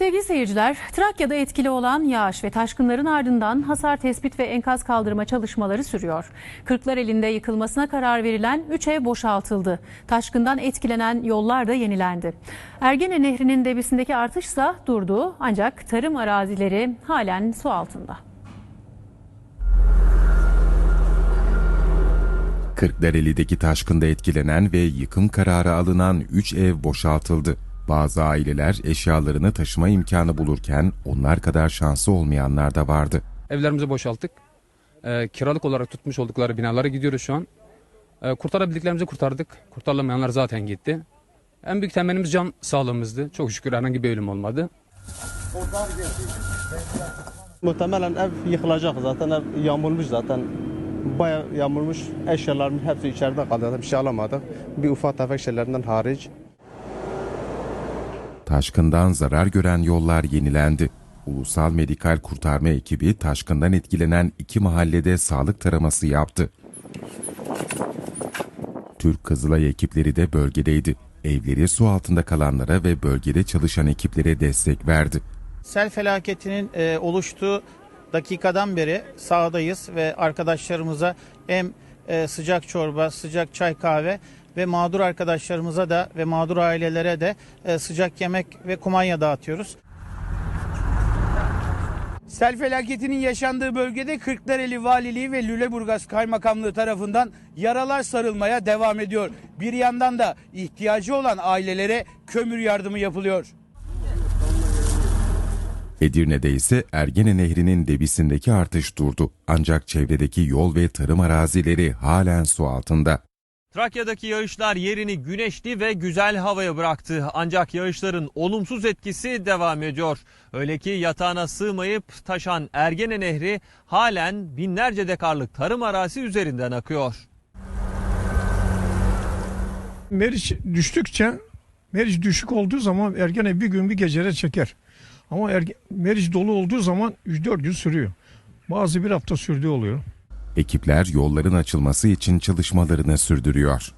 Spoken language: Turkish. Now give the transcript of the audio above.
Sevgili seyirciler, Trakya'da etkili olan yağış ve taşkınların ardından hasar tespit ve enkaz kaldırma çalışmaları sürüyor. Kırklareli'nde yıkılmasına karar verilen 3 ev boşaltıldı. Taşkından etkilenen yollar da yenilendi. Ergene Nehri'nin debisindeki artışsa durdu ancak tarım arazileri halen su altında. Kırklareli'deki taşkında etkilenen ve yıkım kararı alınan 3 ev boşaltıldı. Bazı aileler eşyalarını taşıma imkanı bulurken onlar kadar şanslı olmayanlar da vardı. Evlerimizi boşalttık. Ee, kiralık olarak tutmuş oldukları binalara gidiyoruz şu an. Ee, kurtarabildiklerimizi kurtardık. Kurtarılamayanlar zaten gitti. En büyük temelimiz can sağlığımızdı. Çok şükür herhangi bir ölüm olmadı. Muhtemelen ev yıkılacak zaten ev yağmurmuş zaten. Baya yağmurmuş eşyalarımız hepsi içeride kaldı. Bir şey alamadık. Bir ufak tefek şeylerinden hariç. Taşkından zarar gören yollar yenilendi. Ulusal Medikal Kurtarma ekibi taşkından etkilenen iki mahallede sağlık taraması yaptı. Türk Kızılay ekipleri de bölgedeydi. Evleri su altında kalanlara ve bölgede çalışan ekiplere destek verdi. Sel felaketinin e, oluştuğu dakikadan beri sahadayız ve arkadaşlarımıza hem e, sıcak çorba, sıcak çay kahve ve mağdur arkadaşlarımıza da ve mağdur ailelere de e, sıcak yemek ve kumanya dağıtıyoruz. Sel felaketinin yaşandığı bölgede Kırklareli Valiliği ve Lüleburgaz Kaymakamlığı tarafından yaralar sarılmaya devam ediyor. Bir yandan da ihtiyacı olan ailelere kömür yardımı yapılıyor. Edirne'de ise Ergene Nehri'nin debisindeki artış durdu. Ancak çevredeki yol ve tarım arazileri halen su altında. Trakya'daki yağışlar yerini güneşli ve güzel havaya bıraktı. Ancak yağışların olumsuz etkisi devam ediyor. Öyle ki yatağına sığmayıp taşan Ergene Nehri halen binlerce dekarlık tarım arazi üzerinden akıyor. Meriç düştükçe Meriç düşük olduğu zaman Ergene bir gün bir gecede çeker. Ama erge, Meriç dolu olduğu zaman 3-4 gün sürüyor. Bazı bir hafta sürdüğü oluyor. Ekipler yolların açılması için çalışmalarını sürdürüyor.